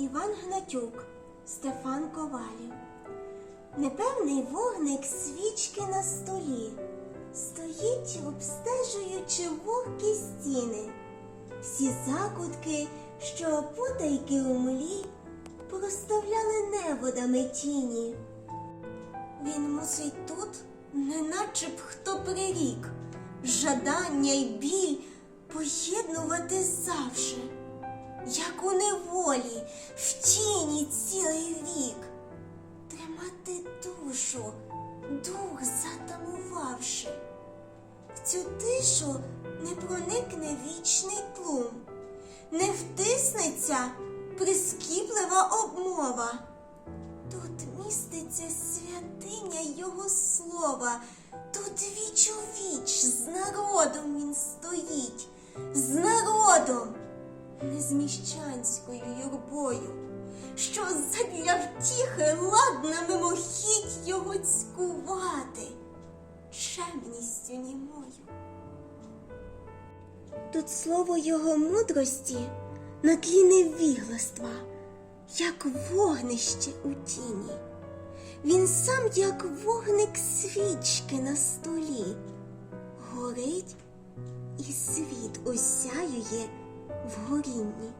Іван Гнатюк, Стефан Ковалів. Непевний вогник свічки на столі. Стоїть, обстежуючи вогкі стіни. Всі закутки, що потайки у млі, проставляли неводами тіні. Він мусить тут, неначе б хто прирік, жадання й біль поєднувати завше, як у неволі, в тіні цілий вік, тримати душу, дух затамувавши. В цю тишу не проникне вічний тлум, не втиснеться прискіплива обмова. Тут міститься святиня його слова, тут віч у віч з народом він стоїть, з народом, не з міщанською юрбою, що задля втіхи ладна мимохідь його цькувати чемністю німою. Тут слово його мудрості на тлі невігластва, як вогнище у тіні. Він сам, як вогник свічки на столі, горить і світ осяює в горінні.